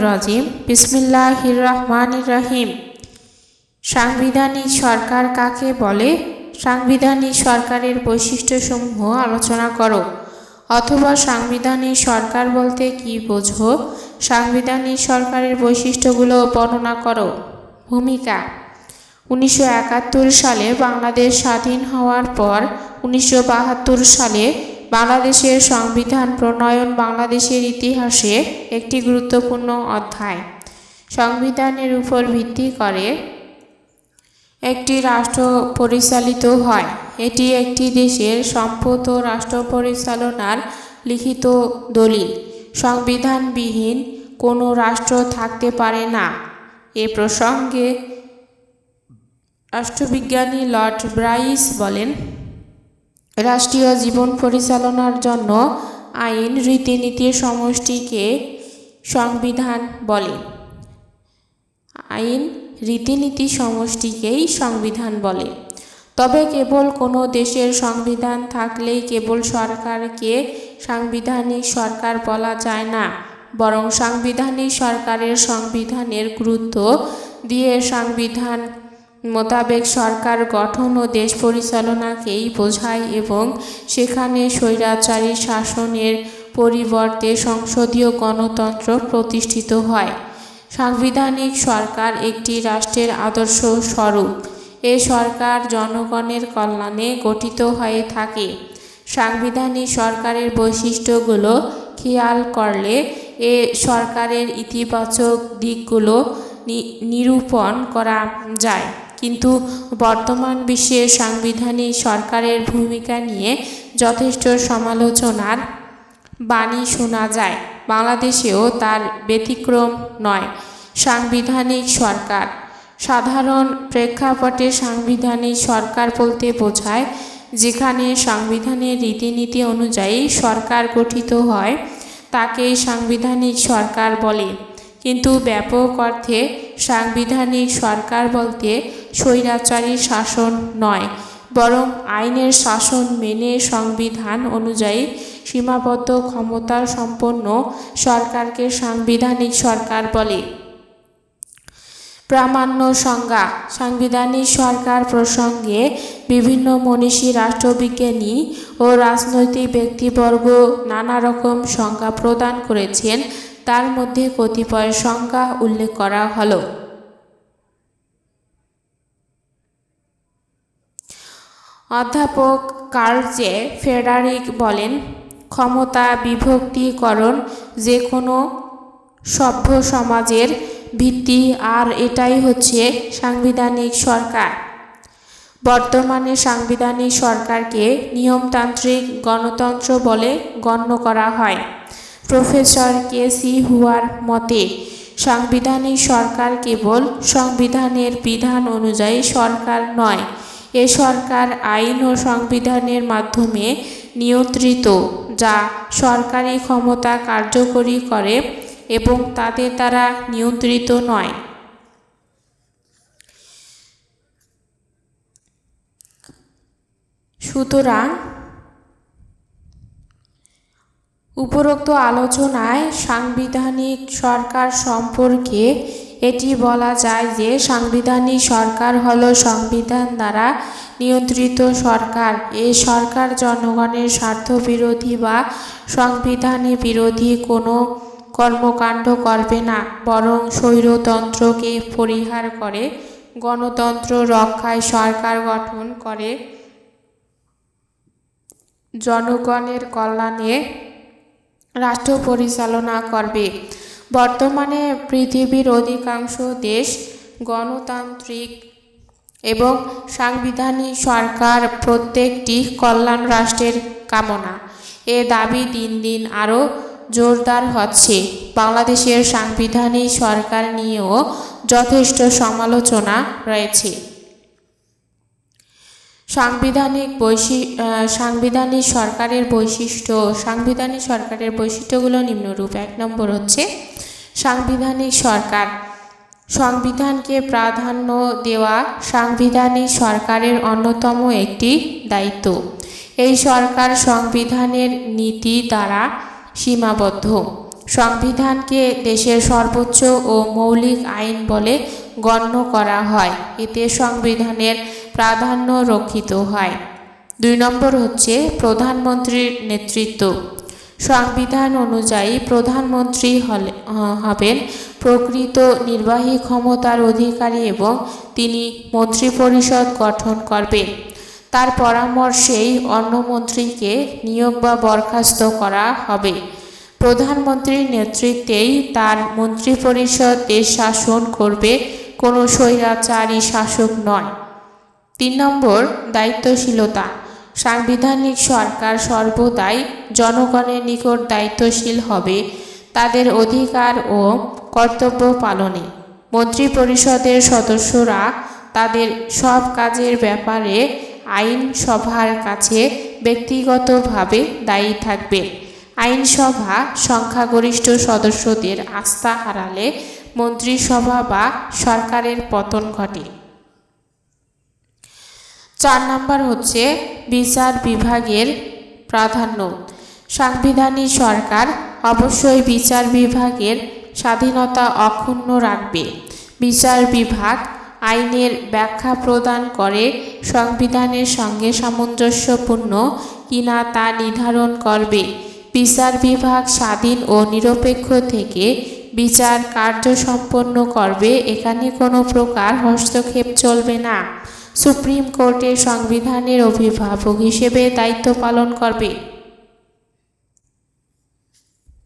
রাজিম। বিসমিল্লাহির রহমানির রহিম। সাংবিধানিক সরকার কাকে বলে? সাংবিধানিক সরকারের বৈশিষ্ট্যসমূহ আলোচনা করো। অথবা সাংবিধানিক সরকার বলতে কি বোঝো? সাংবিধানিক সরকারের বৈশিষ্ট্যগুলো বর্ণনা করো। ভূমিকা। উনিশশো একাত্তর সালে বাংলাদেশ স্বাধীন হওয়ার পর উনিশশো বাহাত্তর সালে বাংলাদেশের সংবিধান প্রণয়ন বাংলাদেশের ইতিহাসে একটি গুরুত্বপূর্ণ অধ্যায়। সংবিধানের উপর ভিত্তি করে একটি রাষ্ট্র পরিচালিত হয়। এটি একটি দেশের সম্পদ ও রাষ্ট্র পরিচালনার লিখিত দলিল। সংবিধানবিহীন কোনো রাষ্ট্র থাকতে পারে না। এ প্রসঙ্গে রাষ্ট্রবিজ্ঞানী লর্ড ব্রাইস বলেন রাষ্ট্রীয় জীবন পরিচালনার জন্য আইন রীতিনীতির সমষ্টিকে সংবিধান বলে। আইন, রীতিনীতি সমষ্টিকেই সংবিধান বলে। তবে কেবল কোনো দেশের সংবিধান থাকলেই কেবল সরকারকে সাংবিধানিক সরকার বলা যায় না, বরং সাংবিধানিক সরকারের সংবিধানের গুরুত্ব দিয়ে সংবিধান মোতাবেক সরকার গঠন ও দেশ পরিচালনাকেই বোঝায় এবং সেখানে স্বৈরাচারী শাসনের পরিবর্তে সংসদীয় গণতন্ত্র প্রতিষ্ঠিত হয়। সাংবিধানিক সরকার একটি রাষ্ট্রের আদর্শ স্বরূপ। এ সরকার জনগণের কল্যাণে গঠিত হয়ে থাকে। সাংবিধানিক সরকারের বৈশিষ্ট্যগুলো খেয়াল করলে এ সরকারের ইতিবাচক দিকগুলো নিরূপণ করা যায়। কিন্তু বর্তমান বিশ্বে সাংবিধানিক সরকারের ভূমিকা নিয়ে যথেষ্ট সমালোচনার বাণী শোনা যায়। বাংলাদেশেও তার ব্যতিক্রম নয়। সাংবিধানিক সরকার। সাধারণ প্রেক্ষাপটে সাংবিধানিক সরকার বলতে বোঝায়, যেখানে সংবিধানের রীতিনীতি অনুযায়ী সরকার গঠিত হয় তাকে সাংবিধানিক সরকার বলে। কিন্তু ব্যাপক অর্থে সাংবিধানিক সরকার বলতে স্বৈরাচারী শাসন নয়, বরং আইনের শাসন মেনে সংবিধান অনুযায়ী সীমাবদ্ধ ক্ষমতা সম্পন্ন সরকারকে সাংবিধানিক সরকার বলে। প্রামাণ্য সংজ্ঞা, সাংবিধানিক সরকার প্রসঙ্গে বিভিন্ন মনীষী রাষ্ট্রবিজ্ঞানী ও রাজনৈতিক ব্যক্তিবর্গ নানা রকম সংজ্ঞা প্রদান করেছেন তার মধ্যে কতিপয় সংজ্ঞা উল্লেখ করা হলো। অধ্যাপক কার্জে ফেডারিক বলেন, ক্ষমতা বিভক্তিকরণ যে কোনো সভ্য সমাজের ভিত্তি, আর এটাই হচ্ছে সাংবিধানিক সরকার। বর্তমানে সাংবিধানিক সরকারকে নিয়মতান্ত্রিক গণতন্ত্র বলে গণ্য করা হয়। প্রফেসর কে সি হুয়ার মতে সাংবিধানিক সরকার কেবল সংবিধানের বিধান অনুযায়ী সরকার নয়, এ সরকার আইন ও সংবিধানের মাধ্যমে নিয়ন্ত্রিত, যা সরকারি ক্ষমতা কার্যকরী করে এবং তাদের দ্বারা নিয়ন্ত্রিত নয়। সুতরাং উপরোক্ত আলোচনায় সাংবিধানিক সরকার সম্পর্কে এটি বলা যায় যে সাংবিধানিক সরকার হল সংবিধান দ্বারা নিয়ন্ত্রিত সরকার। এ সরকার জনগণের স্বার্থ বিরোধী বা সংবিধানে বিরোধী কোনো কর্মকাণ্ড করবে না, বরং স্বৈরতন্ত্রকে পরিহার করে গণতন্ত্র রক্ষায় সরকার গঠন করে জনগণের কল্যাণে রাষ্ট্র পরিচালনা করবে। বর্তমানে পৃথিবীর অধিকাংশ দেশ গণতান্ত্রিক এবং সাংবিধানিক সরকার প্রত্যেকটি কল্যাণ রাষ্ট্রের কামনা। এ দাবি দিন দিন আরও জোরদার হচ্ছে। বাংলাদেশের সাংবিধানিক সরকার নিয়েও যথেষ্ট সমালোচনা রয়েছে। সাংবিধানিক বৈশি সাংবিধানিক সরকারের বৈশিষ্ট্য, সাংবিধানিক সরকারের বৈশিষ্ট্যগুলো নিম্নরূপ। এক নম্বর হচ্ছে সাংবিধানিক সরকার। সংবিধানকে প্রাধান্য দেওয়া সাংবিধানিক সরকারের অন্যতম একটি দায়িত্ব। এই সরকার সংবিধানের নীতি দ্বারা সীমাবদ্ধ। সংবিধানকে দেশের সর্বোচ্চ ও মৌলিক আইন বলে গণ্য করা হয়। এতে সংবিধানের প্রাধান্য রক্ষিত হয়। দুই নম্বর হচ্ছে প্রধানমন্ত্রীর নেতৃত্ব। সংবিধান অনুযায়ী প্রধানমন্ত্রী হবেন প্রকৃত নির্বাহী ক্ষমতার অধিকারী এবং তিনি মন্ত্রিপরিষদ গঠন করবেন। তার পরামর্শেই অন্য মন্ত্রীকে নিয়োগ বা বরখাস্ত করা হবে। প্রধানমন্ত্রীর নেতৃত্বেই তার মন্ত্রিপরিষদ দেশ শাসন করবে কোনো স্বৈরাচারী শাসক নয়। তিন নম্বর, দায়িত্বশীলতা। সাংবিধানিক সরকার সর্বদাই জনগণের নিকট দায়িত্বশীল হবে, তাদের অধিকার ও কর্তব্য পালনে। মন্ত্রিপরিষদের সদস্যরা তাদের সব কাজের ব্যাপারে আইনসভার কাছে ব্যক্তিগতভাবে দায়ী থাকবে। আইনসভা সংখ্যাগরিষ্ঠ সদস্যদের আস্থা হারালে মন্ত্রিসভা বা সরকারের পতন ঘটে। চার নাম্বার হচ্ছে বিচার বিভাগের প্রাধান্য। সাংবিধানিক সরকার অবশ্যই বিচার বিভাগের স্বাধীনতা অক্ষুণ্ণ রাখবে। বিচার বিভাগ আইনের ব্যাখ্যা প্রদান করে সংবিধানের সঙ্গে সামঞ্জস্যপূর্ণ কিনা তা নির্ধারণ করবে। বিচার বিভাগ স্বাধীন ও নিরপেক্ষ থেকে বিচার কার্য সম্পন্ন করবে, এখানে কোনো প্রকার হস্তক্ষেপ চলবে না। সুপ্রিম কোর্টের সংবিধানের অভিভাবক হিসেবে দায়িত্ব পালন করবে।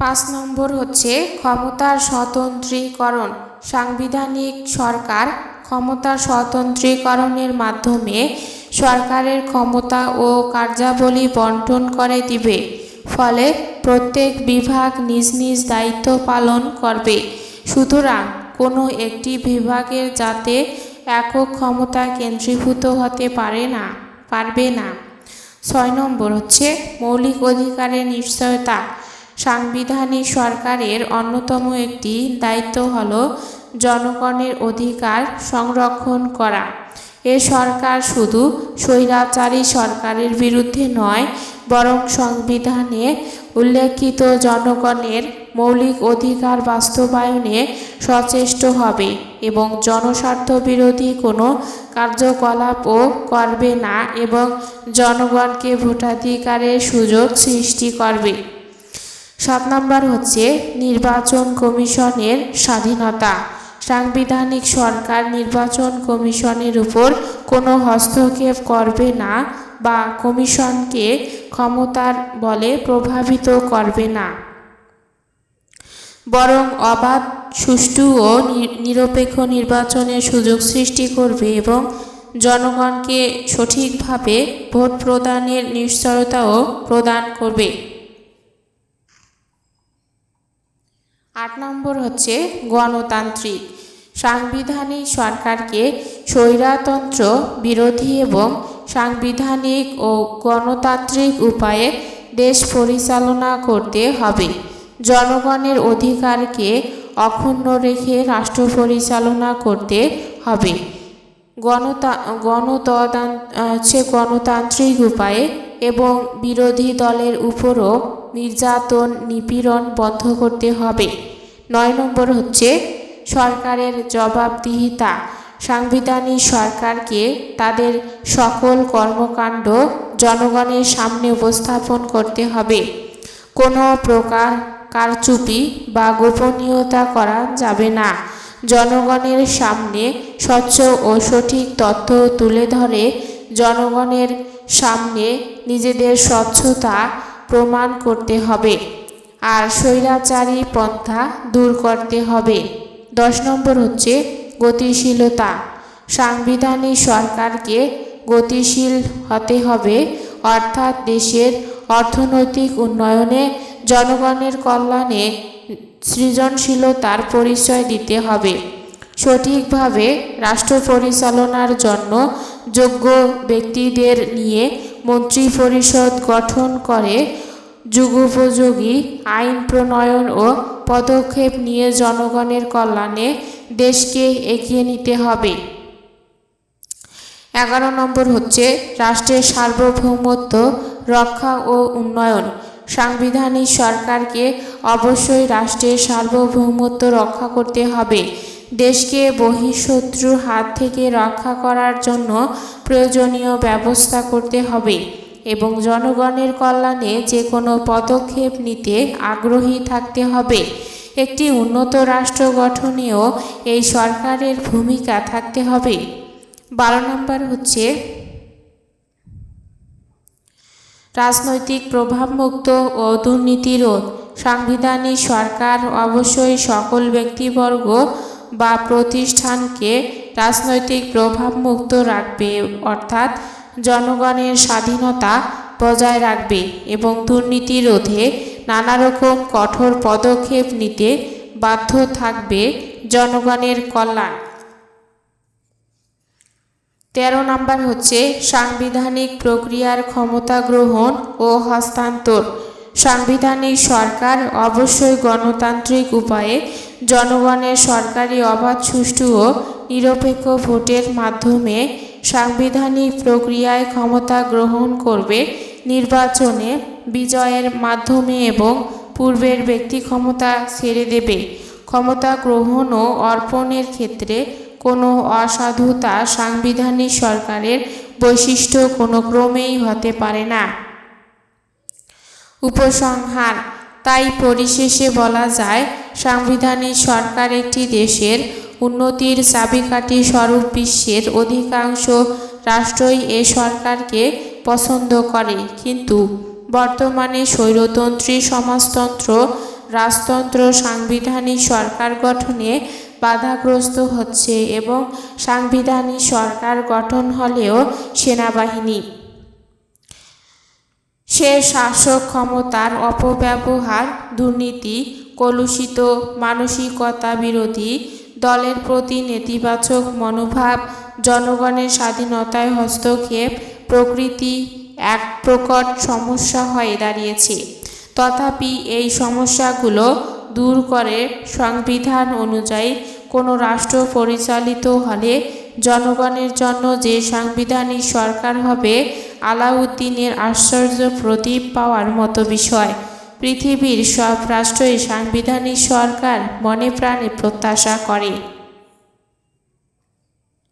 পাঁচ নম্বর হচ্ছে ক্ষমতার স্বতন্ত্রীকরণ। সাংবিধানিক সরকার ক্ষমতার স্বতন্ত্রীকরণের মাধ্যমে সরকারের ক্ষমতা ও কার্যাবলী বন্টন করে দিবে। ফলে প্রত্যেক বিভাগ নিজ নিজ দায়িত্ব পালন করবে। সুতরাং কোনো একটি বিভাগের যাতে একক ক্ষমতা কেন্দ্রীভূত হতে পারে না, পারবে না। ছয় নম্বর হচ্ছে মৌলিক অধিকারের নিশ্চয়তা। সাংবিধানিক সরকারের অন্যতম একটি দায়িত্ব হল জনগণের অধিকার সংরক্ষণ করা। এ সরকার শুধু স্বৈরাচারী সরকারের বিরুদ্ধে নয়, বরং সংবিধানে উল্লেখিত জনগণের মৌলিক অধিকার বাস্তবায়নে সচেষ্ট হবে এবং জনস্বার্থ বিরোধী কোনো কার্যকলাপও করবে না এবং জনগণকে ভোটাধিকারের সুযোগ সৃষ্টি করবে। সাত নম্বর হচ্ছে নির্বাচন কমিশনের স্বাধীনতা। সাংবিধানিক সরকার নির্বাচন কমিশনের উপর কোনো হস্তক্ষেপ করবে না বা কমিশনকে ক্ষমতার বলে প্রভাবিত করবে না। বরং অবাধ, সুষ্ঠু ও নিরপেক্ষ নির্বাচনের সুযোগ সৃষ্টি করবে এবং জনগণকে সঠিকভাবে ভোট প্রদানের নিশ্চয়তাও প্রদান করবে। আট নম্বর হচ্ছে গণতান্ত্রিক। সাংবিধানিক সরকারকে স্বৈরাতন্ত্র বিরোধী এবং সাংবিধানিক ও গণতান্ত্রিক উপায়ে দেশ পরিচালনা করতে হবে। জনগণের অধিকারকে অক্ষুণ্ণ রেখে রাষ্ট্র পরিচালনা করতে হবে। গণতা, গণতদান, হচ্ছে গণতান্ত্রিক উপায়ে এবং বিরোধী দলের উপরও নির্যাতন নিপীড়ন বন্ধ করতে হবে। নয় নম্বর হচ্ছে সরকারের জবাবদিহিতা। সাংবিধানিক সরকারকে তাদের সকল কর্মকাণ্ড জনগণের সামনে উপস্থাপন করতে হবে। কোনো প্রকার কারচুপি বা গোপনীয়তা করা যাবে না। জনগণের সামনে স্বচ্ছ ও সঠিক তথ্য তুলে ধরে জনগণের সামনে নিজেদের স্বচ্ছতা প্রমাণ করতে হবে। আর স্বৈরাচারী পন্থা দূর করতে হবে। দশ নম্বর হচ্ছে গতিশীলতা। সাংবিধানিক সরকারকে গতিশীল হতে হবে, অর্থাৎ দেশের অর্থনৈতিক উন্নয়নে জনগণের কল্যাণে সৃজনশীলতার পরিচয় দিতে হবে। সঠিকভাবে রাষ্ট্র পরিচালনার জন্য যোগ্য ব্যক্তিদের নিয়ে মন্ত্রিপরিষদ গঠন করে যুগোপযোগী আইন প্রণয়ন ও পদক্ষেপ নিয়ে জনগণের কল্যাণে দেশকে এগিয়ে নিতে হবে। এগারো নম্বর হচ্ছে রাষ্ট্রের সার্বভৌমত্ব রক্ষা ও উন্নয়ন। সাংবিধানিক সরকারকে অবশ্যই রাষ্ট্রের সার্বভৌমত্ব রক্ষা করতে হবে। দেশকে বহিঃশত্রুর হাত থেকে রক্ষা করার জন্য প্রয়োজনীয় ব্যবস্থা করতে হবে। এবং জনগণের কল্যাণে যে কোনো পদক্ষেপ নিতে আগ্রহী থাকতে হবে। একটি উন্নত রাষ্ট্র গঠনেও এই সরকারের ভূমিকা থাকতে হবে। বারো নম্বর হচ্ছে রাজনৈতিক প্রভাবমুক্ত ও দুর্নীতি রোধ সাংবিধানিক সরকার অবশ্যই সকল ব্যক্তিবর্গ বা প্রতিষ্ঠানকে রাজনৈতিক প্রভাবমুক্ত রাখবে, অর্থাৎ জনগণের স্বাধীনতা বজায় রাখবে এবং দুর্নীতি রোধে নানা রকম কঠোর পদক্ষেপ নিতে বাধ্য থাকবে জনগণের কল্যাণ। তেরো নম্বর হচ্ছে সাংবিধানিক প্রক্রিয়ার ক্ষমতা গ্রহণ ও হস্তান্তর। সাংবিধানিক সরকার অবশ্যই গণতান্ত্রিক উপায়ে জনগণের সরকারি অবাধ সুষ্ঠু ও নিরপেক্ষ ভোটের মাধ্যমে সাংবিধানিক প্রক্রিয়ায় ক্ষমতা গ্রহণ করবে, নির্বাচনে বিজয়ের মাধ্যমে এবং পূর্বের ব্যক্তি ক্ষমতা ছেড়ে দেবে। ক্ষমতা গ্রহণ ও অর্পণের ক্ষেত্রে কোনো অসাধুতা সাংবিধানিক সরকারের বৈশিষ্ট্য কোনো ক্রমেই হতে পারে না। উপসংহার, তাই পরিশেষে বলা যায়, সাংবিধানিক সরকার একটি দেশের উন্নতির চাবিকাঠি স্বরূপ বিশ্বের অধিকাংশ রাষ্ট্রই এ সরকারকে পছন্দ করে। কিন্তু বর্তমানে স্বৈরতন্ত্রী সমাজতন্ত্র, রাজতন্ত্র, সাংবিধানিক সরকার গঠনে বাধাগ্রস্ত হচ্ছে এবং সাংবিধানিক সরকার গঠন হলেও সেনাবাহিনী, সে শাসক ক্ষমতার অপব্যবহার, দুর্নীতি, কলুষিত মানসিকতা বিরোধী দলের প্রতি নেতিবাচক মনোভাব, জনগণের স্বাধীনতায় হস্তক্ষেপ প্রকৃতি এক প্রকট সমস্যা হয়ে দাঁড়িয়েছে। তথাপি এই সমস্যাগুলো দূর করে সংবিধান অনুযায়ী কোনো রাষ্ট্র পরিচালিত হলে জনগণের জন্য যে সাংবিধানিক সরকার হবে, আলাউদ্দিনের আশ্চর্য প্রদীপ পাওয়ার মতো বিষয়। পৃথিবীর সব রাষ্ট্রই সাংবিধানিক সরকার মনে প্রাণে প্রত্যাশা করে।